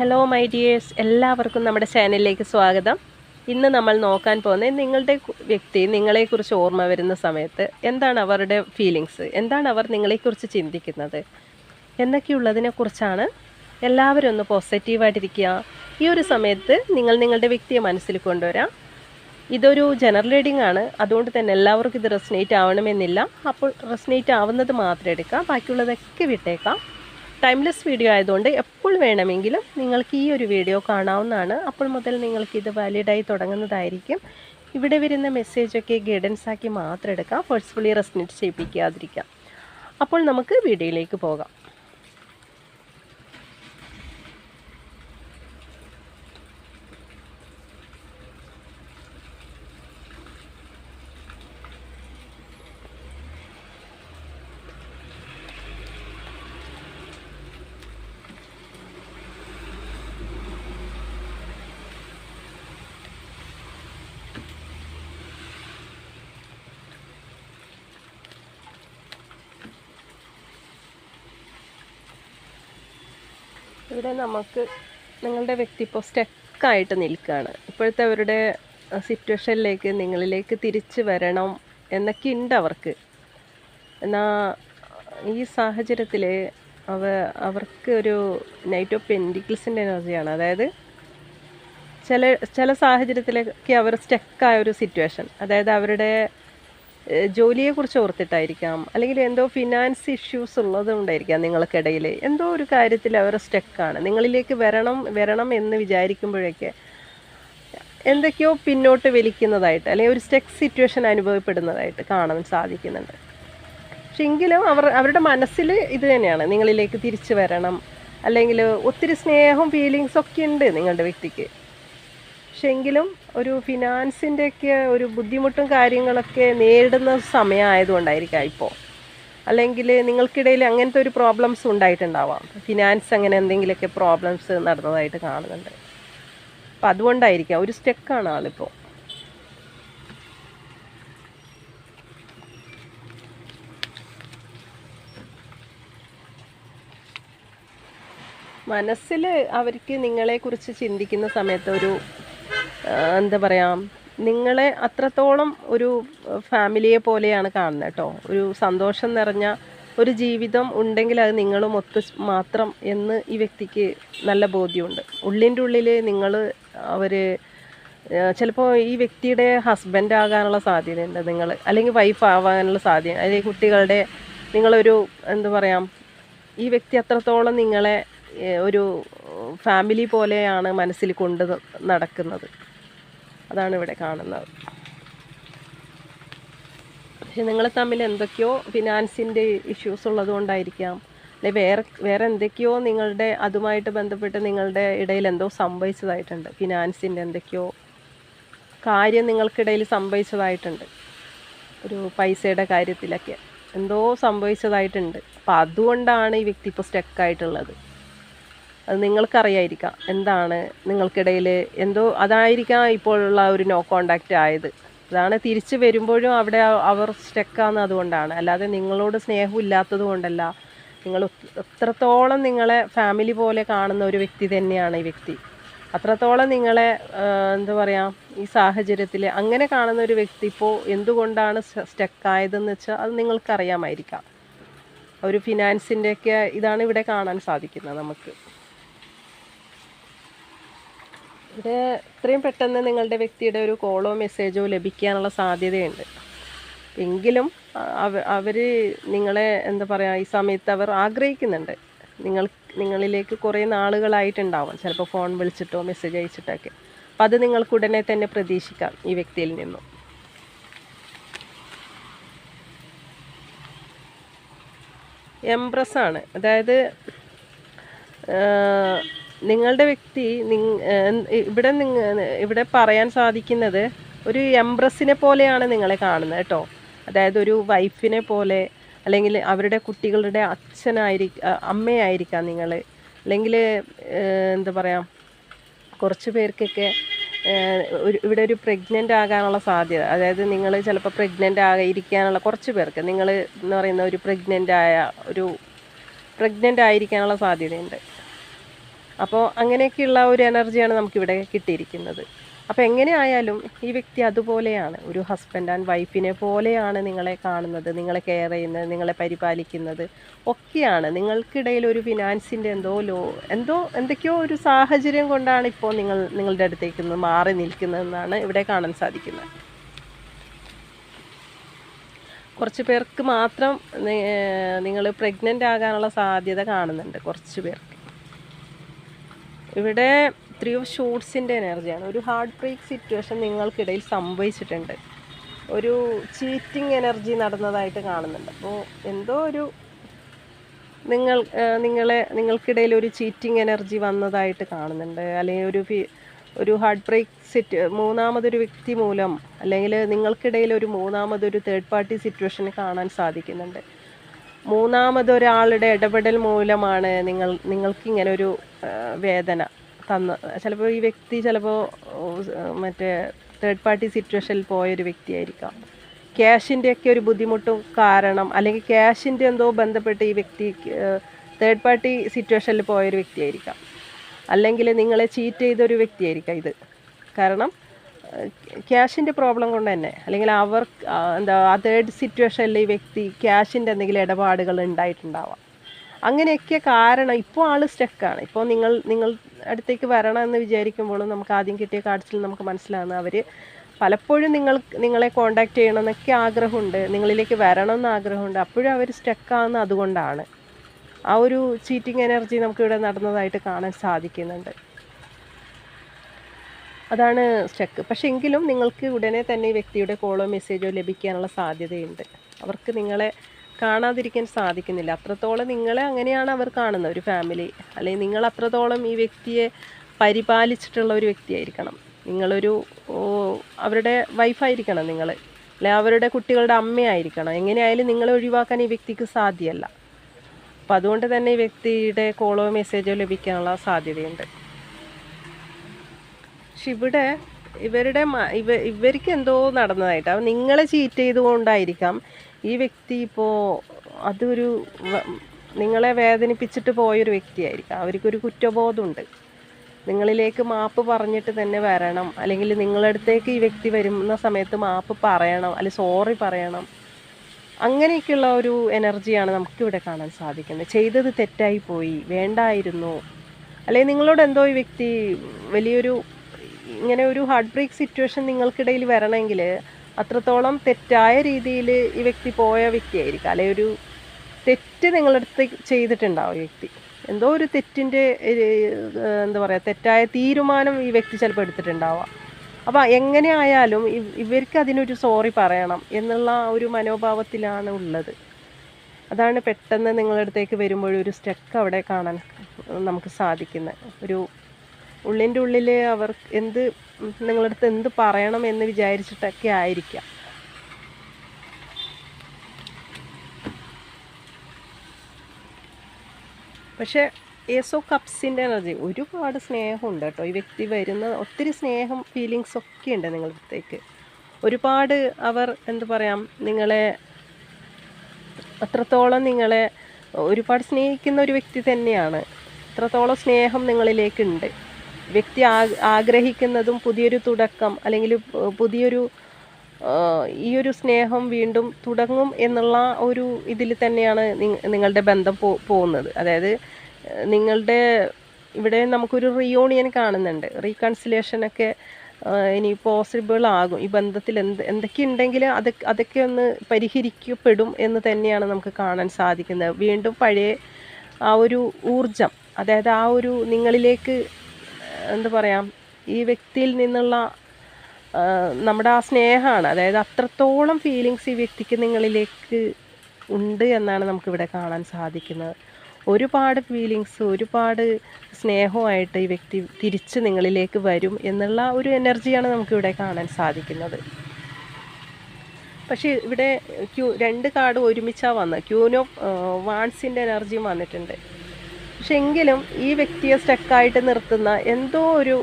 Hello my dears എല്ലാവർക്കും നമ്മുടെ ചാനലിലേക്ക് സ്വാഗതം. ഇന്ന് നമ്മൾ നോക്കാൻ പോകുന്നത് നിങ്ങളുടെ വ്യക്തി നിങ്ങളെക്കുറിച്ച് ഓർമ്മ വരുന്ന സമയത്ത് എന്താണ് അവരുടെ ഫീലിങ്സ് എന്താണ് അവർ നിങ്ങളെക്കുറിച്ച് ചിന്തിക്കുന്നത്? എന്നൊക്കെയുള്ളതിനെക്കുറിച്ചാണ് എല്ലാവരും ഒന്ന് പോസിറ്റീവായിട്ടിരിക്കുക ഈ ഒരു സമയത്ത് നിങ്ങൾ നിങ്ങളുടെ വ്യക്തിയെ മനസ്സിൽ കൊണ്ടുവരാം. ഇതൊരു ജനറൽ റീഡിംഗ് ആണ്. അതുകൊണ്ട് തന്നെ എല്ലാവർക്കും ഇത് റെസ്നേറ്റ് ആവണമെന്നില്ല. അപ്പോൾ റെസ്നേറ്റ് ആവുന്നത് മാത്രം എടുക്കാം. ബാക്കിയുള്ളതൊക്കെ വിട്ടേക്കാം. ടൈംലെസ് വീഡിയോ ആയതുകൊണ്ട് എപ്പോൾ വേണമെങ്കിലും നിങ്ങൾക്ക് ഈ ഒരു വീഡിയോ കാണാവുന്നതാണ്. അപ്പോൾ മുതൽ നിങ്ങൾക്ക് ഇത് വാലിഡായി തുടങ്ങുന്നതായിരിക്കും. ഇവിടെ വരുന്ന മെസ്സേജൊക്കെ ഗൈഡൻസ് ആക്കി മാത്രം എടുക്കാം. ഫോഴ്സ്ഫുള്ളി റെസ്നേറ്റ് ചെയ്യിപ്പിക്കാതിരിക്കാം. അപ്പോൾ നമുക്ക് വീഡിയോയിലേക്ക് പോകാം. ഇവിടെ നമുക്ക് നിങ്ങളുടെ വ്യക്തി ഇപ്പോൾ സ്റ്റക്കായിട്ട് നിൽക്കുകയാണ്. ഇപ്പോഴത്തെ അവരുടെ സിറ്റുവേഷനിലേക്ക് നിങ്ങളിലേക്ക് തിരിച്ചു വരണം എന്നൊക്കെ ഉണ്ട് അവർക്ക്. എന്നാൽ ഈ സാഹചര്യത്തിൽ അവ അവർക്ക് ഒരു നൈറ്റ് ഓഫ് പെൻഡിക്കിൾസിന്റെ എനർജിയാണ്. അതായത് ചില ചില സാഹചര്യത്തിലൊക്കെ അവർ സ്റ്റക്കായ ഒരു സിറ്റുവേഷൻ അതായത് അവരുടെ ജോലിയെക്കുറിച്ച് ഓർത്തിട്ടായിരിക്കാം. അല്ലെങ്കിൽ എന്തോ ഫിനാൻസ് ഇഷ്യൂസ് ഉള്ളതുകൊണ്ടായിരിക്കാം നിങ്ങൾക്കിടയിൽ. എന്തോ ഒരു കാര്യത്തിൽ അവർ സ്റ്റക്കാണ് നിങ്ങളിലേക്ക് വരണം വരണം എന്ന് വിചാരിക്കുമ്പോഴൊക്കെ എന്തൊക്കെയോ പിന്നോട്ട് വലിക്കുന്നതായിട്ട് അല്ലെങ്കിൽ ഒരു സ്റ്റക്ക് സിറ്റുവേഷൻ അനുഭവപ്പെടുന്നതായിട്ട് കാണാൻ സാധിക്കുന്നുണ്ട്. പക്ഷെ എങ്കിലും അവർ അവരുടെ മനസ്സിൽ ഇത് തന്നെയാണ്. നിങ്ങളിലേക്ക് തിരിച്ചു വരണം. അല്ലെങ്കിൽ ഒത്തിരി സ്നേഹവും ഫീലിങ്സൊക്കെ ഉണ്ട് നിങ്ങളുടെ വ്യക്തിക്ക്. പക്ഷെ എങ്കിലും ഒരു ഫിനാൻസിന്റെ ഒക്കെ ഒരു ബുദ്ധിമുട്ടും കാര്യങ്ങളൊക്കെ നേരിടുന്ന സമയമായതുകൊണ്ടായിരിക്കാം ഇപ്പോൾ അല്ലെങ്കിൽ നിങ്ങൾക്കിടയിൽ അങ്ങനത്തെ ഒരു പ്രോബ്ലംസ് ഉണ്ടായിട്ടുണ്ടാവാം. ഫിനാൻസ് അങ്ങനെ എന്തെങ്കിലുമൊക്കെ പ്രോബ്ലംസ് നടന്നതായിട്ട് കാണുന്നുണ്ട്. അപ്പം അതുകൊണ്ടായിരിക്കാം. ഒരു സ്റ്റെക്കാണ് ആളിപ്പോൾ മനസ്സിൽ അവർക്ക് നിങ്ങളെക്കുറിച്ച് ചിന്തിക്കുന്ന സമയത്ത് ഒരു എന്താ പറയുക നിങ്ങളെ അത്രത്തോളം ഒരു ഫാമിലിയെ പോലെയാണ് കാണുന്നത് കേട്ടോ ഒരു സന്തോഷം നിറഞ്ഞ ഒരു ജീവിതം ഉണ്ടെങ്കിൽ അത് നിങ്ങളും ഒത്ത് മാത്രം എന്ന് ഈ വ്യക്തിക്ക് നല്ല ബോധ്യമുണ്ട്. ഉള്ളിന്റെ ഉള്ളിൽ നിങ്ങൾ അവർ ചിലപ്പോൾ ഈ വ്യക്തിയുടെ ഹസ്ബൻഡ് ആകാനുള്ള സാധ്യതയുണ്ട് നിങ്ങൾ അല്ലെങ്കിൽ വൈഫ് ആവാനുള്ള സാധ്യത അല്ലെങ്കിൽ കുട്ടികളുടെ നിങ്ങളൊരു എന്താ പറയാം ഈ വ്യക്തി അത്രത്തോളം നിങ്ങളെ ഒരു ഫാമിലി പോലെയാണ് മനസ്സിൽ കൊണ്ട് നടക്കുന്നത്. അതാണ് ഇവിടെ കാണുന്നത്. പക്ഷെ നിങ്ങൾ തമ്മിൽ എന്തൊക്കെയോ ഫിനാൻസിന്റെ ഇഷ്യൂസ് ഉള്ളതുകൊണ്ടായിരിക്കാം. അല്ലെ വേറെ വേറെ എന്തൊക്കെയോ നിങ്ങളുടെ അതുമായിട്ട് ബന്ധപ്പെട്ട് നിങ്ങളുടെ ഇടയിൽ എന്തോ സംഭവിച്ചതായിട്ടുണ്ട്. ഫിനാൻസിന്റെ എന്തൊക്കെയോ കാര്യം നിങ്ങൾക്കിടയിൽ സംഭവിച്ചതായിട്ടുണ്ട്. ഒരു പൈസയുടെ കാര്യത്തിലൊക്കെ. എന്തോ സംഭവിച്ചതായിട്ടുണ്ട്. അപ്പോൾ അതുകൊണ്ടാണ് ഈ വ്യക്തി ഇപ്പോൾ സ്റ്റക്കായിട്ടുള്ളത് അത് നിങ്ങൾക്കറിയായിരിക്കാം. എന്താണ് നിങ്ങൾക്കിടയിൽ എന്തോ അതായിരിക്കാം ഇപ്പോഴുള്ള ഒരു നോ കോണ്ടാക്റ്റ് ആയത്. അതാണ് തിരിച്ച് വരുമ്പോഴും അവിടെ അവർ സ്റ്റെക്കാന്ന് അതുകൊണ്ടാണ്. അല്ലാതെ നിങ്ങളോട് സ്നേഹം ഇല്ലാത്തത് കൊണ്ടല്ല. നിങ്ങൾ എത്രത്തോളം നിങ്ങളെ ഫാമിലി പോലെ കാണുന്ന ഒരു വ്യക്തി തന്നെയാണ് ഈ വ്യക്തി. അത്രത്തോളം നിങ്ങളെ എന്താ പറയുക ഈ സാഹചര്യത്തിൽ അങ്ങനെ കാണുന്ന ഒരു വ്യക്തി ഇപ്പോൾ എന്തുകൊണ്ടാണ് സ്റ്റക്കായതെന്ന് വെച്ചാൽ അത് നിങ്ങൾക്കറിയാമായിരിക്കാം. ഒരു ഫിനാൻസിന്റെയൊക്കെ ഇതാണ് ഇവിടെ കാണാൻ സാധിക്കുന്നത് നമുക്ക്. ഇവിടെ ഇത്രയും പെട്ടെന്ന് നിങ്ങളുടെ വ്യക്തിയുടെ ഒരു കോളോ മെസ്സേജോ ലഭിക്കാനുള്ള സാധ്യതയുണ്ട്. എങ്കിലും അവ അവർ നിങ്ങളെ എന്താ പറയുക ഈ സമയത്ത് അവർ ആഗ്രഹിക്കുന്നുണ്ട്. നിങ്ങൾ നിങ്ങളിലേക്ക് കുറേ നാളുകളായിട്ടുണ്ടാവും. ചിലപ്പോൾ ഫോൺ വിളിച്ചിട്ടോ മെസ്സേജ് അയച്ചിട്ടൊക്കെ. അപ്പം അത് നിങ്ങൾക്ക് ഉടനെ തന്നെ പ്രതീക്ഷിക്കാം ഈ വ്യക്തിയിൽ നിന്നും. എംപ്രസ് ആണ്. അതായത് നിങ്ങളുടെ വ്യക്തി ഇവിടെ ഇവിടെ പറയാൻ സാധിക്കുന്നത് ഒരു എംപ്രസിനെ പോലെയാണ് നിങ്ങളെ കാണുന്നത് കേട്ടോ. അതായത് ഒരു വൈഫിനെ പോലെ അല്ലെങ്കിൽ അവരുടെ കുട്ടികളുടെ അച്ഛനായിരിക്കും അമ്മയായിരിക്കാം നിങ്ങൾ അല്ലെങ്കിൽ എന്താ പറയുക കുറച്ച് പേർക്കൊക്കെ ഒരു ഇവിടെ ഒരു പ്രഗ്നന്റ് ആകാനുള്ള സാധ്യത. അതായത് നിങ്ങൾ ചിലപ്പോൾ പ്രഗ്നന്റ് ആയിരിക്കാനുള്ള കുറച്ച് പേർക്ക് നിങ്ങൾ എന്ന് പറയുന്ന ഒരു പ്രഗ്നന്റ് ആയ ഒരു പ്രഗ്നന്റ് ആയിരിക്കാനുള്ള സാധ്യതയുണ്ട്. അപ്പോൾ അങ്ങനെയൊക്കെയുള്ള ഒരു എനർജിയാണ് നമുക്കിവിടെ കിട്ടിയിരിക്കുന്നത്. അപ്പോൾ എങ്ങനെയായാലും ഈ വ്യക്തി അതുപോലെയാണ്. ഒരു ഹസ്ബൻഡ് ആൻഡ് വൈഫിനെ പോലെയാണ് നിങ്ങളെ കാണുന്നത് നിങ്ങളെ കെയർ ചെയ്യുന്നത് നിങ്ങളെ പരിപാലിക്കുന്നത് ഒക്കെയാണ്. നിങ്ങൾക്കിടയിൽ ഒരു ഫിനാൻസിന്റെ എന്തോ ലോ എന്തോ എന്തൊക്കെയോ ഒരു സാഹചര്യം കൊണ്ടാണ് ഇപ്പോൾ നിങ്ങൾ നിങ്ങളുടെ അടുത്തേക്ക് മാറി നിൽക്കുന്നതെന്നാണ് ഇവിടെ കാണാൻ സാധിക്കുന്നത്. കുറച്ച് പേർക്ക് മാത്രം നിങ്ങൾ പ്രഗ്നന്റ് ആകാനുള്ള സാധ്യത കാണുന്നുണ്ട് കുറച്ച് പേർക്ക്. ഇവിടെ ത്രീ ഓഫ് ഷൂട്ട്സിന്റെ എനർജിയാണ് ഒരു ഹാർട്ട് ബ്രേക്ക് സിറ്റുവേഷൻ നിങ്ങൾക്കിടയിൽ സംഭവിച്ചിട്ടുണ്ട്. ഒരു ചീറ്റിംഗ് എനർജി നടന്നതായിട്ട് കാണുന്നുണ്ട്. അപ്പോൾ എന്തോ ഒരു നിങ്ങൾ നിങ്ങളെ നിങ്ങൾക്കിടയിൽ ഒരു ചീറ്റിംഗ് എനർജി വന്നതായിട്ട് കാണുന്നുണ്ട്. അല്ലെങ്കിൽ ഒരു ഒരു ഹാർട്ട് ബ്രേക്ക് സിറ്റ് മൂന്നാമതൊരു വ്യക്തി മൂലം അല്ലെങ്കിൽ നിങ്ങൾക്കിടയിൽ ഒരു മൂന്നാമതൊരു തേർഡ് പാർട്ടി സിറ്റുവേഷൻ കാണാൻ സാധിക്കുന്നുണ്ട്. മൂന്നാമതൊരാളുടെ ഇടപെടൽ മൂലമാണ് നിങ്ങൾ നിങ്ങൾക്ക് ഇങ്ങനെ ഒരു വേദന തന്ന ചിലപ്പോൾ ഈ വ്യക്തി ചിലപ്പോൾ മറ്റേ തേർഡ് പാർട്ടി സിറ്റുവേഷനിൽ പോയൊരു വ്യക്തിയായിരിക്കാം. ക്യാഷിന്റെ ഒക്കെ ഒരു ബുദ്ധിമുട്ടും കാരണം അല്ലെങ്കിൽ ക്യാഷിന്റെ എന്തോ ബന്ധപ്പെട്ട് ഈ വ്യക്തി തേർഡ് പാർട്ടി സിറ്റുവേഷനിൽ പോയൊരു വ്യക്തിയായിരിക്കാം. അല്ലെങ്കിൽ നിങ്ങളെ ചീറ്റ് ചെയ്തൊരു വ്യക്തിയായിരിക്കാം ഇത്. കാരണം ക്യാഷിന്റെ പ്രോബ്ലം കൊണ്ട് തന്നെ. അല്ലെങ്കിൽ അവർ എന്താ തേർഡ് സിറ്റുവേഷനിൽ ഈ വ്യക്തി ക്യാഷിന്റെ എന്തെങ്കിലും ഇടപാടുകൾ ഉണ്ടായിട്ടുണ്ടാവാം. അങ്ങനെയൊക്കെ കാരണം ഇപ്പോൾ ആൾ സ്റ്റക്കാണ് ഇപ്പോൾ നിങ്ങൾ നിങ്ങൾ അടുത്തേക്ക് വരണം എന്ന് വിചാരിക്കുമ്പോഴും നമുക്ക് ആദ്യം കിട്ടിയ കാർഡ്സിൽ നമുക്ക് മനസ്സിലാകുന്നത് അവർ പലപ്പോഴും നിങ്ങൾ നിങ്ങളെ കോണ്ടാക്ട് ചെയ്യണമെന്നൊക്കെ ആഗ്രഹമുണ്ട്. നിങ്ങളിലേക്ക് വരണം എന്ന് ആഗ്രഹമുണ്ട്. അപ്പോഴും അവർ സ്റ്റക്കാകുന്ന അതുകൊണ്ടാണ്. ആ ഒരു ചീറ്റിംഗ് എനർജി നമുക്കിവിടെ നടന്നതായിട്ട് കാണാൻ സാധിക്കുന്നുണ്ട്. അതാണ് സ്റ്റക്ക് പക്ഷെ എങ്കിലും നിങ്ങൾക്ക് ഉടനെ തന്നെ ഈ വ്യക്തിയുടെ കോളോ മെസ്സേജോ ലഭിക്കാനുള്ള സാധ്യതയുണ്ട്. അവർക്ക് നിങ്ങളെ കാണാതിരിക്കാൻ സാധിക്കുന്നില്ല. അത്രത്തോളം നിങ്ങളെ അങ്ങനെയാണ് അവർ കാണുന്നത് ഒരു ഫാമിലി അല്ലെങ്കിൽ നിങ്ങൾ അത്രത്തോളം ഈ വ്യക്തിയെ പരിപാലിച്ചിട്ടുള്ള ഒരു വ്യക്തിയായിരിക്കണം നിങ്ങളൊരു അവരുടെ വൈഫായിരിക്കണം നിങ്ങൾ അല്ലെ അവരുടെ കുട്ടികളുടെ അമ്മയായിരിക്കണം എങ്ങനെയായാലും നിങ്ങളെ ഒഴിവാക്കാൻ ഈ വ്യക്തിക്ക് സാധ്യമല്ല അപ്പം അതുകൊണ്ട് തന്നെ ഈ വ്യക്തിയുടെ കോളോ മെസ്സേജോ ലഭിക്കാനുള്ള സാധ്യതയുണ്ട്. പക്ഷെ ഇവിടെ ഇവരുടെ ഇവ ഇവർക്ക് എന്തോ നടന്നതായിട്ട്. അപ്പം നിങ്ങളെ ചീറ്റ് ചെയ്തുകൊണ്ടായിരിക്കാം ഈ വ്യക്തി ഇപ്പോൾ അതൊരു നിങ്ങളെ വേദനിപ്പിച്ചിട്ട് പോയൊരു വ്യക്തിയായിരിക്കാം. അവർക്കൊരു കുറ്റബോധമുണ്ട്. നിങ്ങളിലേക്ക് മാപ്പ് പറഞ്ഞിട്ട് തന്നെ വരണം. അല്ലെങ്കിൽ നിങ്ങളടുത്തേക്ക് ഈ വ്യക്തി വരുന്ന സമയത്ത് മാപ്പ് പറയണം. അല്ലെങ്കിൽ സോറി പറയണം. അങ്ങനെയൊക്കെയുള്ള ഒരു എനർജിയാണ് നമുക്കിവിടെ കാണാൻ സാധിക്കുന്നത്. ചെയ്തത് തെറ്റായി പോയി. വേണ്ടായിരുന്നു. അല്ലെങ്കിൽ നിങ്ങളോട് എന്തോ ഈ വ്യക്തി വലിയൊരു ഇങ്ങനെ ഒരു ഹാർട്ട് ബ്രേക്ക് സിറ്റുവേഷൻ നിങ്ങൾക്കിടയിൽ വരണമെങ്കിൽ അത്രത്തോളം തെറ്റായ രീതിയിൽ ഈ വ്യക്തി പോയ വ്യക്തിയായിരിക്കും. അല്ലെങ്കിൽ ഒരു തെറ്റ് നിങ്ങളടുത്ത് ചെയ്തിട്ടുണ്ടാവും ഈ വ്യക്തി. എന്തോ ഒരു തെറ്റിന്റെ എന്താ പറയുക തെറ്റായ തീരുമാനം ഈ വ്യക്തി ചിലപ്പോൾ എടുത്തിട്ടുണ്ടാവാം. അപ്പോൾ എങ്ങനെയായാലും ഇവർക്ക് അതിനൊരു സോറി പറയണം എന്നുള്ള ഒരു മനോഭാവത്തിലാണ് ഉള്ളത്. അതാണ് പെട്ടെന്ന് നിങ്ങളടുത്തേക്ക് വരുമ്പോഴൊരു സ്റ്റക്ക് അവിടെ കാണാൻ നമുക്ക് സാധിക്കുന്നത്. ഒരു ഉള്ളിന്റെ ഉള്ളിൽ അവർ എന്ത് നിങ്ങളുടെ അടുത്ത് എന്ത് പറയണം എന്ന് വിചാരിച്ചിട്ടൊക്കെ ആയിരിക്കാം. പക്ഷേ ഏസോ കപ്സിന്റെ എനർജി ഒരുപാട് സ്നേഹമുണ്ട് കേട്ടോ. ഈ വ്യക്തി വരുന്ന ഒത്തിരി സ്നേഹം ഫീലിങ്സ് ഒക്കെ ഉണ്ട് നിങ്ങളുടെ അടുത്തേക്ക് ഒരുപാട് അവർ എന്ത് പറയാം നിങ്ങളെ അത്രത്തോളം നിങ്ങളെ ഒരുപാട് സ്നേഹിക്കുന്ന ഒരു വ്യക്തി തന്നെയാണ്. അത്രത്തോളം സ്നേഹം നിങ്ങളിലേക്കുണ്ട്. വ്യക്തി ആഗ്രഹിക്കുന്നതും പുതിയൊരു തുടക്കം അല്ലെങ്കിൽ പുതിയൊരു ഈ ഒരു സ്നേഹം വീണ്ടും തുടങ്ങും എന്നുള്ള ഒരു ഇതിൽ തന്നെയാണ് നിങ്ങളുടെ ബന്ധം പോകുന്നത്. അതായത് നിങ്ങളുടെ ഇവിടെ നമുക്കൊരു റിയൂണിയൻ കാണുന്നുണ്ട്. റീകൺസിലേഷനൊക്കെ ഇനി പോസിബിൾ ആകും. ഈ ബന്ധത്തിൽ എന്ത് എന്തൊക്കെ ഉണ്ടെങ്കിൽ അത് അതൊക്കെ ഒന്ന് പരിഹരിക്കപ്പെടും എന്ന് തന്നെയാണ് നമുക്ക് കാണാൻ സാധിക്കുന്നത്. വീണ്ടും പഴയ ആ ഒരു ഊർജം അതായത് ആ ഒരു നിങ്ങളിലേക്ക് എന്താ പറയാം ഈ വ്യക്തിയിൽ നിന്നുള്ള നമ്മുടെ ആ സ്നേഹമാണ്. അതായത് അത്രത്തോളം ഫീലിങ്സ് ഈ വ്യക്തിക്ക് നിങ്ങളിലേക്ക് ഉണ്ട് എന്നാണ് നമുക്കിവിടെ കാണാൻ സാധിക്കുന്നത്. ഒരുപാട് ഫീലിങ്സ് ഒരുപാട് സ്നേഹമായിട്ട് ഈ വ്യക്തി തിരിച്ച് നിങ്ങളിലേക്ക് വരും എന്നുള്ള ഒരു എനർജിയാണ് നമുക്കിവിടെ കാണാൻ സാധിക്കുന്നത്. പക്ഷേ ഇവിടെ ക്യൂ രണ്ട് കാർഡ് ഒരുമിച്ചാണ് വന്നത്. ക്യൂനോ വാൺസിന്റെ എനർജിയും വന്നിട്ടുണ്ട്. പക്ഷെ എങ്കിലും ഈ വ്യക്തിയെ സ്റ്റക്കായിട്ട് നിർത്തുന്ന എന്തോ ഒരു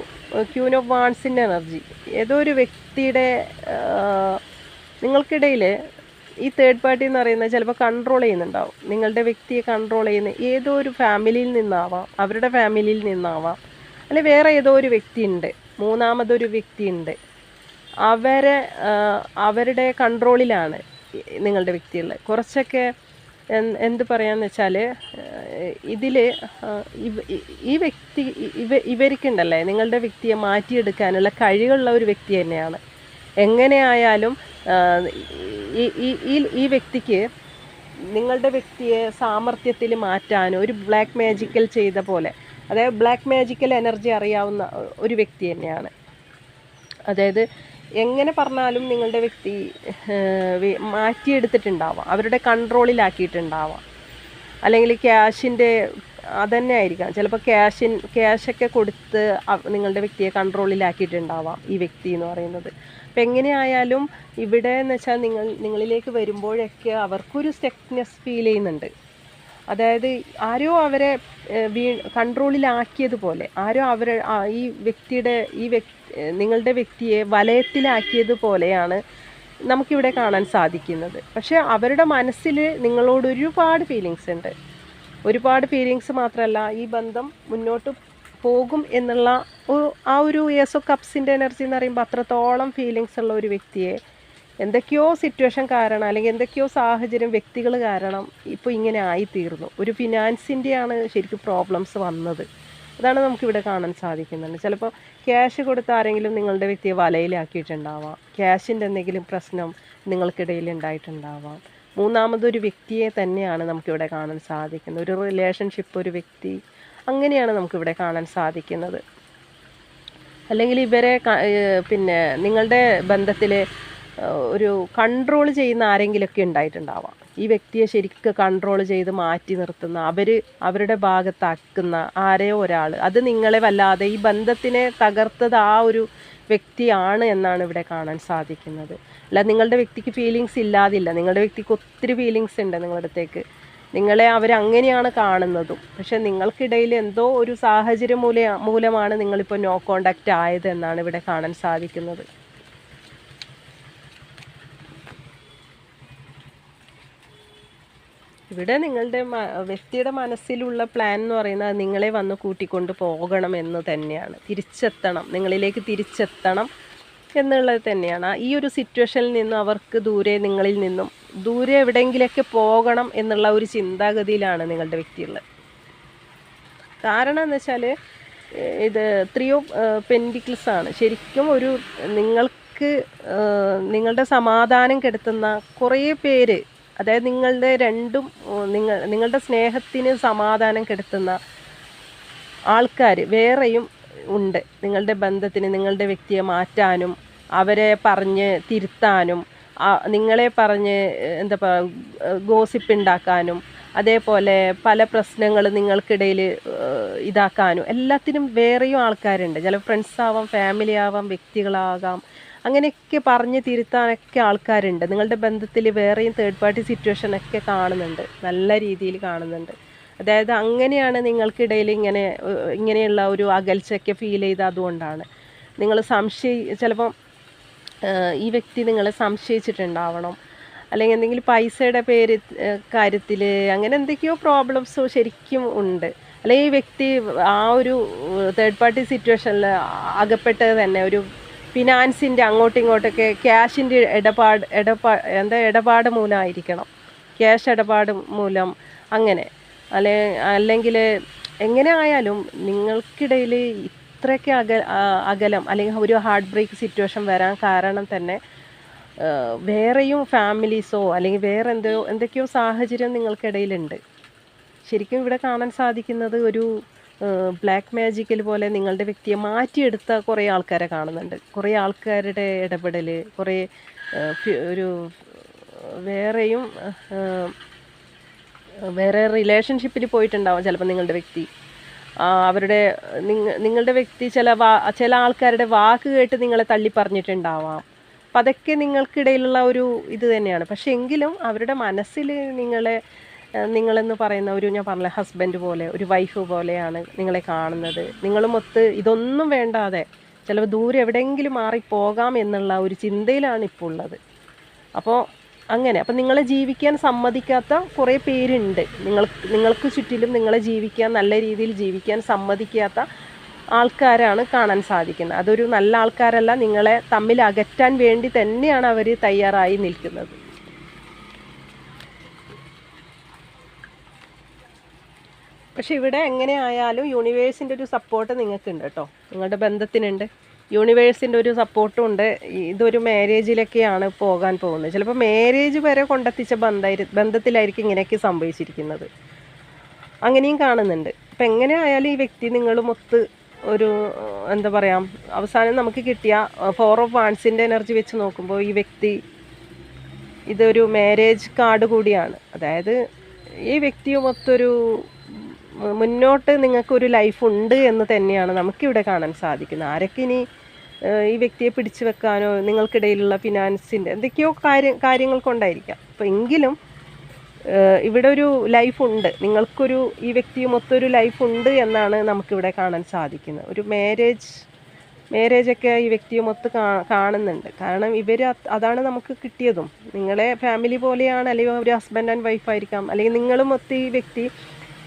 ക്യൂൻ ഓഫ് വാൺസിന്റെ എനർജി. ഏതോ ഒരു വ്യക്തിയുടെ നിങ്ങൾക്കിടയിൽ ഈ തേർഡ് പാർട്ടി എന്ന് പറയുന്നത് ചിലപ്പോൾ കൺട്രോൾ ചെയ്യുന്നുണ്ടാവും. നിങ്ങളുടെ വ്യക്തിയെ കൺട്രോൾ ചെയ്യുന്ന ഏതോ ഒരു ഫാമിലിയിൽ നിന്നാവാം അവരുടെ ഫാമിലിയിൽ നിന്നാവാം. അല്ലെ വേറെ ഏതോ ഒരു വ്യക്തി ഉണ്ട് മൂന്നാമതൊരു വ്യക്തി ഉണ്ട് അവരെ അവരുടെ കൺട്രോളിലാണ് നിങ്ങളുടെ വ്യക്തിയുള്ളത്. കുറച്ചൊക്കെ എന്ത് പറയാന്ന് വെച്ചാൽ ഇതിൽ ഈ വ്യക്തി ഇവ ഇവർക്കുണ്ടല്ലേ നിങ്ങളുടെ വ്യക്തിയെ മാറ്റിയെടുക്കാനുള്ള കഴിവുള്ള ഒരു വ്യക്തി തന്നെയാണ്. എങ്ങനെയായാലും ഈ- ഈ ഈ വ്യക്തിക്ക് നിങ്ങളുടെ വ്യക്തിയെ സാമർത്ഥ്യത്തിൽ മാറ്റാനും ഒരു ബ്ലാക്ക് മാജിക്കൽ ചെയ്ത പോലെ അതായത് ബ്ലാക്ക് മാജിക്കൽ എനർജി അറിയാവുന്ന ഒരു വ്യക്തി തന്നെയാണ്. അതായത് എങ്ങനെ പറഞ്ഞാലും നിങ്ങളുടെ വ്യക്തി മാറ്റിയെടുത്തിട്ടുണ്ടാവാം. അവരുടെ കൺട്രോളിലാക്കിയിട്ടുണ്ടാവാം. അല്ലെങ്കിൽ ക്യാഷിന്റെ അതന്നെ ആയിരിക്കാം ചിലപ്പോൾ ക്യാഷിൻ ക്യാഷൊക്കെ കൊടുത്ത് നിങ്ങളുടെ വ്യക്തിയെ കൺട്രോളിലാക്കിയിട്ടുണ്ടാവാം ഈ വ്യക്തി എന്ന് പറയുന്നത്. അപ്പം എങ്ങനെയായാലും ഇവിടെ എന്ന് വെച്ചാൽ നിങ്ങൾ നിങ്ങളിലേക്ക് വരുമ്പോഴൊക്കെ അവർക്കൊരു സ്റ്റെക്നെസ് ഫീൽ ചെയ്യുന്നുണ്ട്. അതായത് ആരോ അവരെ വീ കൺട്രോളിലാക്കിയതുപോലെ ആരോ അവരെ ഈ വ്യക്തിയുടെ ഈ വ്യക്തി നിങ്ങളുടെ വ്യക്തിയെ വലയത്തിലാക്കിയതുപോലെയാണ് നമുക്കിവിടെ കാണാൻ സാധിക്കുന്നത്. പക്ഷേ അവരുടെ മനസ്സിൽ നിങ്ങളോട് ഒരുപാട് ഫീലിങ്സ് ഉണ്ട്. ഒരുപാട് ഫീലിങ്സ് മാത്രമല്ല ഈ ബന്ധം മുന്നോട്ട് പോകും എന്നുള്ള ആ ഒരു ഓഫ് കപ്സിന്റെ എനർജി എന്ന് പറയുമ്പോൾ അത്രത്തോളം ഫീലിങ്സ് ഉള്ള ഒരു വ്യക്തിയെ എന്തൊക്കെയോ സിറ്റുവേഷൻ കാരണം അല്ലെങ്കിൽ എന്തൊക്കെയോ സാഹചര്യം വ്യക്തികൾ കാരണം ഇപ്പോൾ ഇങ്ങനെ ആയിത്തീർന്നു. ഒരു ഫിനാൻസിന്റെയാണ് ശരിക്കും പ്രോബ്ലംസ് വന്നത്. അതാണ് നമുക്കിവിടെ കാണാൻ സാധിക്കുന്നുണ്ട് ചിലപ്പോൾ ക്യാഷ് കൊടുത്ത് ആരെങ്കിലും നിങ്ങളുടെ വ്യക്തിയെ വലയിലാക്കിയിട്ടുണ്ടാവാം. ക്യാഷിന്റെ എന്തെങ്കിലും പ്രശ്നം നിങ്ങൾക്കിടയിൽ ഉണ്ടായിട്ടുണ്ടാവാം. മൂന്നാമതൊരു വ്യക്തിയെ തന്നെയാണ് നമുക്കിവിടെ കാണാൻ സാധിക്കുന്നത്. ഒരു റിലേഷൻഷിപ്പ് ഒരു വ്യക്തി അങ്ങനെയാണ് നമുക്കിവിടെ കാണാൻ സാധിക്കുന്നത്. അല്ലെങ്കിൽ ഇവരെ പിന്നെ നിങ്ങളുടെ ബന്ധത്തിൽ ഒരു കൺട്രോൾ ചെയ്യുന്ന ആരെങ്കിലുമൊക്കെ ഉണ്ടായിട്ടുണ്ടാവാം. ഈ വ്യക്തിയെ ശരിക്കും കൺട്രോൾ ചെയ്ത് മാറ്റി നിർത്തുന്ന അവർ അവരുടെ ഭാഗത്താക്കുന്ന ആരെയോ ഒരാൾ അത് നിങ്ങളെ വല്ലാതെ ഈ ബന്ധത്തിനെ തകർത്തത് ആ ഒരു വ്യക്തിയാണ് എന്നാണ് ഇവിടെ കാണാൻ സാധിക്കുന്നത്. അല്ല നിങ്ങളുടെ വ്യക്തിക്ക് ഫീലിങ്സ് ഇല്ലാതില്ല. നിങ്ങളുടെ വ്യക്തിക്ക് ഒത്തിരി ഫീലിങ്സ് ഉണ്ട് നിങ്ങളുടെ അടുത്തേക്ക്. നിങ്ങളെ അവരങ്ങനെയാണ് കാണുന്നതും. പക്ഷെ നിങ്ങൾക്കിടയിൽ എന്തോ ഒരു സാഹചര്യം മൂല മൂലമാണ് നിങ്ങളിപ്പോൾ നോ കോണ്ടാക്റ്റ് ആയത് എന്നാണ് ഇവിടെ കാണാൻ സാധിക്കുന്നത്. ഇവിടെ നിങ്ങളുടെ വ്യക്തിയുടെ മനസ്സിലുള്ള പ്ലാൻ എന്ന് പറയുന്നത് നിങ്ങളെ വന്ന് കൂട്ടിക്കൊണ്ട് പോകണം എന്ന് തന്നെയാണ്. തിരിച്ചെത്തണം നിങ്ങളിലേക്ക് തിരിച്ചെത്തണം എന്നുള്ളത് തന്നെയാണ്. ഈ ഒരു സിറ്റുവേഷനിൽ നിന്നും അവർക്ക് ദൂരെ നിങ്ങളിൽ നിന്നും ദൂരെ എവിടെയെങ്കിലൊക്കെ പോകണം എന്നുള്ള ഒരു ചിന്താഗതിയിലാണ് നിങ്ങളുടെ വ്യക്തിയുള്ളത്. കാരണം എന്ന് വെച്ചാൽ ഇത് ത്രീ പെൻഡിക്കിൾസ് ആണ്. ശരിക്കും ഒരു നിങ്ങൾക്ക് നിങ്ങളുടെ സമാധാനം കെടുത്തുന്ന കുറേ പേര് അതായത് നിങ്ങളുടെ രണ്ടും നിങ്ങൾ നിങ്ങളുടെ സ്നേഹത്തിന് സമാധാനം കെടുത്തുന്ന ആൾക്കാർ വേറെയും ഉണ്ട്. നിങ്ങളുടെ ബന്ധത്തിന് നിങ്ങളുടെ വ്യക്തിയെ മാറ്റാനും അവരെ പറഞ്ഞ് തിരുത്താനും നിങ്ങളെ പറഞ്ഞ് എന്താ പറയുക ഗോസിപ്പ് ഉണ്ടാക്കാനും അതേപോലെ പല പ്രശ്നങ്ങൾ നിങ്ങൾക്കിടയിൽ ഇതാക്കാനും എല്ലാത്തിനും വേറെയും ആൾക്കാരുണ്ട്. ചില ഫ്രണ്ട്സ് ആവാം ഫാമിലി ആവാം വ്യക്തികളാകാം അങ്ങനെയൊക്കെ പറഞ്ഞ് തിരുത്താനൊക്കെ ആൾക്കാരുണ്ട്. നിങ്ങളുടെ ബന്ധത്തിൽ വേറെയും തേർഡ് പാർട്ടി സിറ്റുവേഷൻ ഒക്കെ കാണുന്നുണ്ട്. നല്ല രീതിയിൽ കാണുന്നുണ്ട്. അതായത് അങ്ങനെയാണ് നിങ്ങൾക്കിടയിൽ ഇങ്ങനെ ഇങ്ങനെയുള്ള ഒരു അകൽച്ചയൊക്കെ ഫീൽ ചെയ്ത അതുകൊണ്ടാണ്. നിങ്ങൾ സംശയി ചിലപ്പം ഈ വ്യക്തി നിങ്ങളെ സംശയിച്ചിട്ടുണ്ടാവണം. അല്ലെങ്കിൽ എന്തെങ്കിലും പൈസയുടെ പേര് കാര്യത്തിൽ അങ്ങനെ എന്തൊക്കെയോ പ്രോബ്ലംസോ ശരിക്കും ഉണ്ട്. അല്ലെങ്കിൽ ഈ വ്യക്തി ആ ഒരു തേർഡ് പാർട്ടി സിറ്റുവേഷനിൽ അകപ്പെട്ടത് തന്നെ ഒരു ഫിനാൻസിന്റെ അങ്ങോട്ടും ഇങ്ങോട്ടൊക്കെ ക്യാഷിന്റെ ഇടപാട് ഇടപാ എന്താ ഇടപാട് മൂലമായിരിക്കണം ക്യാഷ് ഇടപാട് മൂലം അങ്ങനെ. അല്ലെ അല്ലെങ്കിൽ എങ്ങനെ ആയാലും നിങ്ങൾക്കിടയിൽ ഇത്രയൊക്കെ അക അകലം അല്ലെങ്കിൽ ഒരു ഹാർട്ട് ബ്രേക്ക് സിറ്റുവേഷൻ വരാൻ കാരണം തന്നെ വേറെയും ഫാമിലീസോ അല്ലെങ്കിൽ വേറെ എന്തോ എന്തൊക്കെയോ സാഹചര്യം നിങ്ങൾക്കിടയിലുണ്ട്. ശരിക്കും ഇവിടെ കാണാൻ സാധിക്കുന്നത് ഒരു ബ്ലാക്ക് മാജിക്കൽ പോലെ നിങ്ങളുടെ വ്യക്തിയെ മാറ്റിയെടുത്ത കുറേ ആൾക്കാരെ കാണുന്നുണ്ട്. കുറേ ആൾക്കാരുടെ ഇടപെടൽ കുറേ ഒരു വേറെയും വേറെ റിലേഷൻഷിപ്പിൽ പോയിട്ടുണ്ടാവും ചിലപ്പോൾ നിങ്ങളുടെ വ്യക്തി. അവരുടെ നിങ്ങ നിങ്ങളുടെ വ്യക്തി ചില വാ ചില ആൾക്കാരുടെ വാക്ക് കേട്ട് നിങ്ങളെ തള്ളി പറഞ്ഞിട്ടുണ്ടാവാം. അപ്പം അതൊക്കെ നിങ്ങൾക്കിടയിലുള്ള ഒരു ഇത് തന്നെയാണ്. പക്ഷേ എങ്കിലും അവരുടെ മനസ്സിൽ നിങ്ങളെ നിങ്ങളെന്ന് പറയുന്ന ഒരു ഞാൻ പറഞ്ഞ ഹസ്ബൻഡ് പോലെ ഒരു വൈഫ് പോലെയാണ് നിങ്ങളെ കാണുന്നത്. നിങ്ങളും ഒത്ത് ഇതൊന്നും വേണ്ടാതെ ചിലപ്പോൾ ദൂരെ എവിടെയെങ്കിലും മാറിപ്പോകാം എന്നുള്ള ഒരു ചിന്തയിലാണ് ഇപ്പോൾ ഉള്ളത്. അപ്പോൾ അങ്ങനെ അപ്പം നിങ്ങളെ ജീവിക്കാൻ സമ്മതിക്കാത്ത കുറേ പേരുണ്ട്. നിങ്ങൾ നിങ്ങൾക്ക് ചുറ്റിലും നിങ്ങളെ ജീവിക്കാൻ നല്ല രീതിയിൽ ജീവിക്കാൻ സമ്മതിക്കാത്ത ആൾക്കാരാണ് കാണാൻ സാധിക്കുന്നത്. അതൊരു നല്ല ആൾക്കാരല്ല നിങ്ങളെ തമ്മിൽ അകറ്റാൻ വേണ്ടി തന്നെയാണ് അവർ തയ്യാറായി നിൽക്കുന്നത്. പക്ഷെ ഇവിടെ എങ്ങനെയായാലും യൂണിവേഴ്സിന്റെ ഒരു സപ്പോർട്ട് നിങ്ങൾക്കുണ്ട് കേട്ടോ. നിങ്ങളുടെ ബന്ധത്തിനുണ്ട്. യൂണിവേഴ്സിന്റെ ഒരു സപ്പോർട്ടും ഉണ്ട്. ഇതൊരു മാരേജിലൊക്കെയാണ് പോകാൻ പോകുന്നത്. ചിലപ്പോൾ മാരേജ് വരെ കൊണ്ടെത്തിച്ച ബന്ധമായി ബന്ധത്തിലായിരിക്കും ഇങ്ങനെയൊക്കെ സംഭവിച്ചിരിക്കുന്നത്. അങ്ങനെയും കാണുന്നുണ്ട്. അപ്പം എങ്ങനെ ആയാലും ഈ വ്യക്തി നിങ്ങളും നിങ്ങളുമൊത്ത് ഒരു എന്താ പറയുക അവസാനം നമുക്ക് കിട്ടിയ ഫോർ ഓഫ് വാൺസിന്റെ എനർജി വെച്ച് നോക്കുമ്പോൾ ഈ വ്യക്തി ഇതൊരു മാരേജ് കാർഡ് കൂടിയാണ്. അതായത് ഈ വ്യക്തിയുമൊത്തൊരു മുന്നോട്ട് നിങ്ങൾക്കൊരു ലൈഫ് ഉണ്ട് എന്ന് തന്നെയാണ് നമുക്കിവിടെ കാണാൻ സാധിക്കുന്നത്. ആരൊക്കെ ഇനി ഈ വ്യക്തിയെ പിടിച്ചു വെക്കാനോ നിങ്ങൾക്കിടയിലുള്ള ഫിനാൻസിന്റെ എന്തൊക്കെയോ കാര്യം കാര്യങ്ങൾ കൊണ്ടായിരിക്കാം. അപ്പോൾ എങ്കിലും ഇവിടെ ഒരു ലൈഫ് ഉണ്ട്. നിങ്ങൾക്കൊരു ഈ വ്യക്തിയുമൊത്തൊരു ലൈഫ് ഉണ്ട് എന്നാണ് നമുക്കിവിടെ കാണാൻ സാധിക്കുന്നത്. ഒരു മാരേജ് മാരേജൊക്കെ ഈ വ്യക്തിയുമൊത്ത് കാ കാണുന്നുണ്ട്. കാരണം ഇവർ അതാണ് നമുക്ക് കിട്ടിയതും. നിങ്ങളെ ഫാമിലി പോലെയാണ് അല്ലെങ്കിൽ ഒരു ഹസ്ബൻഡ് ആൻഡ് വൈഫായിരിക്കാം അല്ലെങ്കിൽ അല്ലെങ്കിൽ നിങ്ങളുമൊത്ത് ഈ വ്യക്തി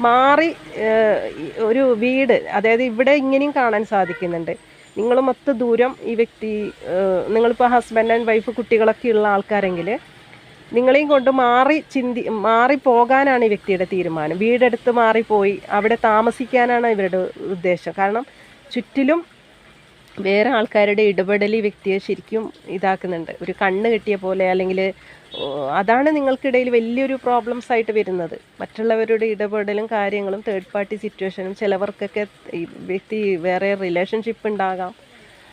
മാറി ഒരു വീട് അതായത് ഇവിടെ ഇങ്ങനെയും കാണാൻ സാധിക്കുന്നുണ്ട്. നിങ്ങൾ മൊത്ത ദൂരം ഈ വ്യക്തി നിങ്ങളിപ്പോൾ ഹസ്ബൻഡ് ആൻഡ് വൈഫ് കുട്ടികളൊക്കെ ഉള്ള ആൾക്കാരെങ്കിൽ നിങ്ങളെയും കൊണ്ട് മാറി ചിന്തി മാറി പോകാനാണ് ഈ വ്യക്തിയുടെ തീരുമാനം. വീടെടുത്ത് മാറിപ്പോയി അവിടെ താമസിക്കാനാണ് ഇവരുടെ ഉദ്ദേശം. കാരണം ചുറ്റിലും വേറെ ആൾക്കാരുടെ ഇടപെടൽ ഈ വ്യക്തിയെ ശരിക്കും ഇതാക്കുന്നുണ്ട്. ഒരു കണ്ണ് കെട്ടിയ പോലെ അല്ലെങ്കിൽ അതാണ് നിങ്ങൾക്കിടയിൽ വലിയൊരു പ്രോബ്ലംസ് ആയിട്ട് വരുന്നത്. മറ്റുള്ളവരുടെ ഇടപെടലും കാര്യങ്ങളും തേർഡ് പാർട്ടി സിറ്റുവേഷനും ചിലവർക്കൊക്കെ ഈ വ്യക്തി വേറെ റിലേഷൻഷിപ്പ് ഉണ്ടാകാം.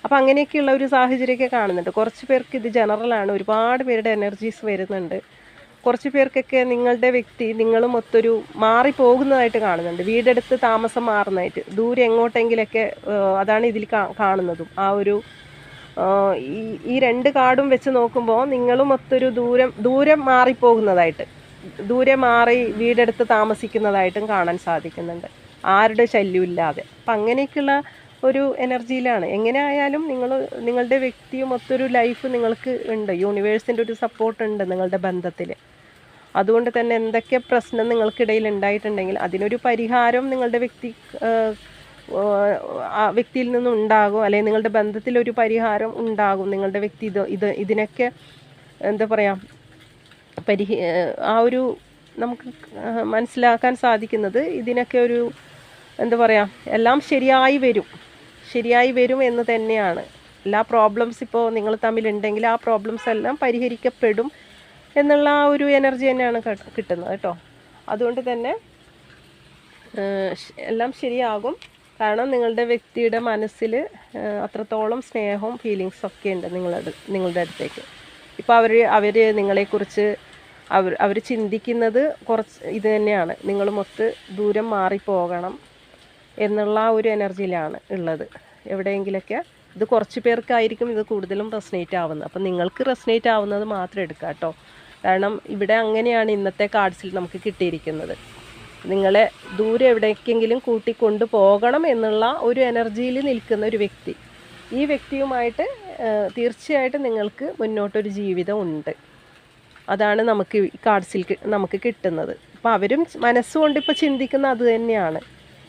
അപ്പോൾ അങ്ങനെയൊക്കെയുള്ള ഒരു സാഹചര്യമൊക്കെ കാണുന്നുണ്ട്. കുറച്ച് പേർക്ക് ഇത് ജനറലാണ് ഒരുപാട് പേരുടെ എനർജീസ് വരുന്നുണ്ട്. കുറച്ച് പേർക്കൊക്കെ നിങ്ങളുടെ വ്യക്തി നിങ്ങളും ഒത്തൊരു മാറി പോകുന്നതായിട്ട് കാണുന്നുണ്ട്. വീടെടുത്ത് താമസം മാറുന്നതായിട്ട്. ദൂരെ എങ്ങോട്ടെങ്കിലൊക്കെ അതാണ് ഇതിൽ കാണുന്നതും. ആ ഒരു ഈ ഈ രണ്ട് കാർഡും വെച്ച് നോക്കുമ്പോൾ നിങ്ങളും ഒത്തൊരു ദൂരം ദൂരം മാറിപ്പോകുന്നതായിട്ട്. ദൂരെ മാറി വീടെടുത്ത് താമസിക്കുന്നതായിട്ടും കാണാൻ സാധിക്കുന്നുണ്ട്. ആരുടെ ശല്യം ഇല്ലാതെ. അപ്പം അങ്ങനെയൊക്കെയുള്ള ഒരു എനർജിയിലാണ്. എങ്ങനെ ആയാലും നിങ്ങൾ നിങ്ങളുടെ വ്യക്തിയും ഒത്തൊരു ലൈഫ് നിങ്ങൾക്ക് ഉണ്ട്. യൂണിവേഴ്സിന്റെ ഒരു സപ്പോർട്ട് ഉണ്ട് നിങ്ങളുടെ ബന്ധത്തിൽ. അതുകൊണ്ട് തന്നെ എന്തൊക്കെ പ്രശ്നം നിങ്ങൾക്കിടയിൽ ഉണ്ടായിട്ടുണ്ടെങ്കിൽ അതിനൊരു പരിഹാരം നിങ്ങളുടെ വ്യക്തി ആ വ്യക്തിയിൽ നിന്നും ഉണ്ടാകും. അല്ലെങ്കിൽ നിങ്ങളുടെ ബന്ധത്തിൽ ഒരു പരിഹാരം ഉണ്ടാകും. നിങ്ങളുടെ വ്യക്തി ഇത് ഇത് ഇതിനൊക്കെ എന്താ പറയുക പരിഹ ആ ഒരു നമുക്ക് മനസ്സിലാക്കാൻ സാധിക്കുന്നത് ഇതിനൊക്കെ ഒരു എന്താ പറയുക എല്ലാം ശരിയായി വരും. ശരിയായി വരും എന്ന് തന്നെയാണ്. എല്ലാ പ്രോബ്ലംസ് ഇപ്പോൾ നിങ്ങൾ തമ്മിലുണ്ടെങ്കിൽ ആ പ്രോബ്ലംസ് എല്ലാം പരിഹരിക്കപ്പെടും. എന്നുള്ള ആ ഒരു എനർജി തന്നെയാണ് കിട്ടുന്നത് കേട്ടോ. അതുകൊണ്ട് തന്നെ എല്ലാം ശരിയാകും. കാരണം നിങ്ങളുടെ വ്യക്തിയുടെ മനസ്സിൽ അത്രത്തോളം സ്നേഹവും ഫീലിങ്സ് ഒക്കെ ഉണ്ട് നിങ്ങളുടെ നിങ്ങളുടെ അടുത്തേക്ക്. ഇപ്പോൾ അവർ അവർ നിങ്ങളെക്കുറിച്ച് അവർ അവർ ചിന്തിക്കുന്നത് കുറച്ച് ഇത് തന്നെയാണ്. നിങ്ങൾ നിങ്ങളുമൊത്ത് ദൂരം മാറിപ്പോകണം എന്നുള്ള ആ ഒരു എനർജിയിലാണ് ഉള്ളത്. എവിടെയെങ്കിലൊക്കെ ഇത് കുറച്ച് പേർക്കായിരിക്കും ഇത് കൂടുതലും റെസനേറ്റ് ആവുന്നത്. അപ്പം നിങ്ങൾക്ക് റെസനേറ്റ് ആവുന്നത് മാത്രം എടുക്കാം കേട്ടോ കാരണം ഇവിടെ അങ്ങനെയാണ് ഇന്നത്തെ കാർഡ്സിൽ നമുക്ക് കിട്ടിയിരിക്കുന്നത്. നിങ്ങളെ ദൂരെ എവിടേക്കെങ്കിലും കൂട്ടിക്കൊണ്ടു പോകണം എന്നുള്ള ഒരു എനർജിയിൽ നിൽക്കുന്ന ഒരു വ്യക്തി. ഈ വ്യക്തിയുമായിട്ട് തീർച്ചയായിട്ടും നിങ്ങൾക്ക് മുന്നോട്ടൊരു ജീവിതം ഉണ്ട്. അതാണ് നമുക്ക് ഈ കാർഡ്സിൽ നമുക്ക് കിട്ടുന്നത്. അപ്പോൾ അവരും മനസ്സുകൊണ്ട് ഇപ്പോൾ ചിന്തിക്കുന്ന അത് തന്നെയാണ്.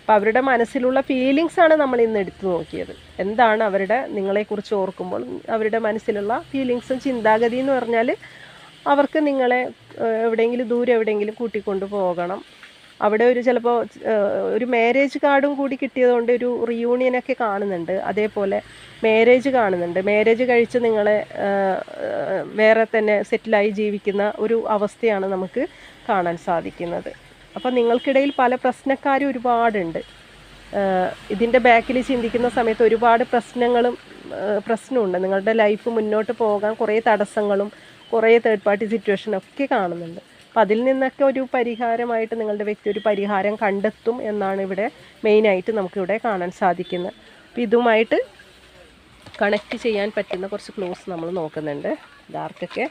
അപ്പോൾ അവരുടെ മനസ്സിലുള്ള ഫീലിങ്സ് ആണ് നമ്മൾ ഇന്ന് എടുത്തു നോക്കിയത്. എന്താണ് അവരുടെ നിങ്ങളെക്കുറിച്ച് ഓർക്കുമ്പോൾ അവരുടെ മനസ്സിലുള്ള ഫീലിങ്സും ചിന്താഗതി എന്ന് പറഞ്ഞാൽ അവർക്ക് നിങ്ങളെ എവിടെയെങ്കിലും ദൂരെ എവിടെയെങ്കിലും കൂട്ടിക്കൊണ്ട് പോകണം. അവിടെ ഒരു ചിലപ്പോൾ ഒരു മാരേജ് കാർഡും കൂടി കിട്ടിയതുകൊണ്ട് ഒരു റിയൂണിയനൊക്കെ കാണുന്നുണ്ട്. അതേപോലെ മാരേജ് കാണുന്നുണ്ട്. മാരേജ് കഴിച്ച് നിങ്ങളെ വേറെ തന്നെ സെറ്റിലായി ജീവിക്കുന്ന ഒരു അവസ്ഥയാണ് നമുക്ക് കാണാൻ സാധിക്കുന്നത്. അപ്പോൾ നിങ്ങൾക്കിടയിൽ പല പ്രശ്നക്കാരും ഒരുപാടുണ്ട്. ഇതിന്റെ ബാക്കിൽ ചിന്തിക്കുന്ന സമയത്ത് ഒരുപാട് പ്രശ്നങ്ങളും പ്രശ്നമുണ്ട്. നിങ്ങളുടെ ലൈഫ് മുന്നോട്ട് പോകാൻ കുറേ തടസ്സങ്ങളും കുറേ തേർഡ് പാർട്ടി സിറ്റുവേഷൻ ഒക്കെ കാണുന്നുണ്ട്. അപ്പം അതിൽ നിന്നൊക്കെ ഒരു പരിഹാരമായിട്ട് നിങ്ങളുടെ വ്യക്തി ഒരു പരിഹാരം കണ്ടെത്തും എന്നാണ് ഇവിടെ മെയിനായിട്ട് നമുക്കിവിടെ കാണാൻ സാധിക്കുന്നത്. അപ്പം ഇതുമായിട്ട് കണക്റ്റ് ചെയ്യാൻ പറ്റുന്ന കുറച്ച് ക്ലോസ് നമ്മൾ നോക്കുന്നുണ്ട്. ഡാർക്കൊക്കെ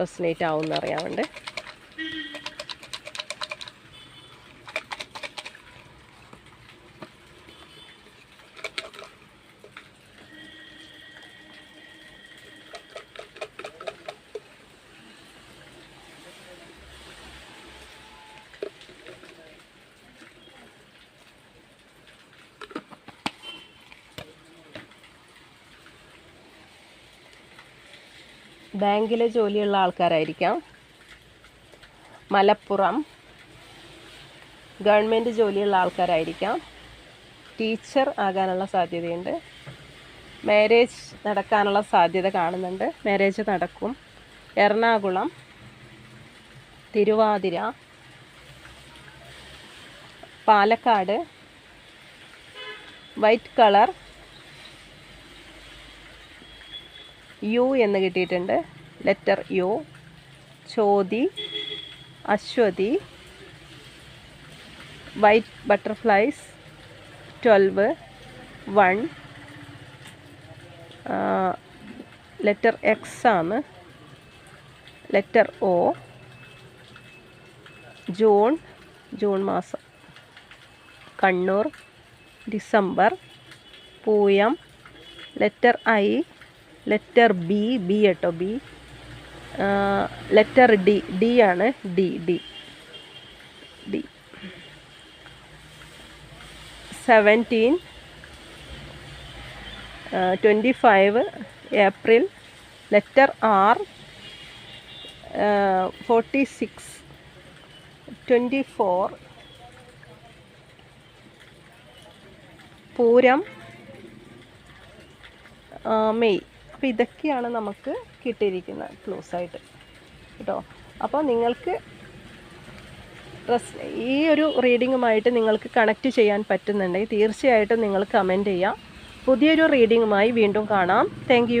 റെസിനേറ്റ് ആവുമെന്ന് അറിയാൻ ബാങ്കിലെ ജോലിയുള്ള ആൾക്കാരായിരിക്കാം. മലപ്പുറം. ഗവൺമെന്റ് ജോലിയുള്ള ആൾക്കാരായിരിക്കാം. ടീച്ചർ ആകാനുള്ള സാധ്യതയുണ്ട്. മാരേജ് നടക്കാനുള്ള സാധ്യത കാണുന്നുണ്ട്. മാരേജ് നടക്കും. Ernakulam Thiruvathira Palakkad white colour U എന്ന് കിട്ടിയിട്ടുണ്ട്. Letter U. Chothi. Ashwathi. White butterflies. Twelve. One. Letter X ആണ്. Letter O. ജൂൺ. ജൂൺ മാസം. Kannur. December. Pooyam. Letter I. Letter B B കേട്ടോ ബി. ലെറ്റർ ഡി ഡി ആണ് D D. D. Seventeen twenty five April. Letter R forty six twenty four Pooram May. അപ്പോൾ ഇതൊക്കെയാണ് നമുക്ക് കിട്ടിയിരിക്കുന്നത് close ആയിട്ട്. കേട്ടോ? അപ്പോൾ നിങ്ങൾക്ക് ഈ ഒരു റീഡിങ്ങുമായിട്ട് നിങ്ങൾക്ക് കണക്റ്റ് ചെയ്യാൻ പറ്റുന്നുണ്ടെങ്കിൽ തീർച്ചയായിട്ടും നിങ്ങൾ കമന്റ് ചെയ്യാം. പുതിയൊരു റീഡിങ്ങുമായി വീണ്ടും കാണാം. താങ്ക്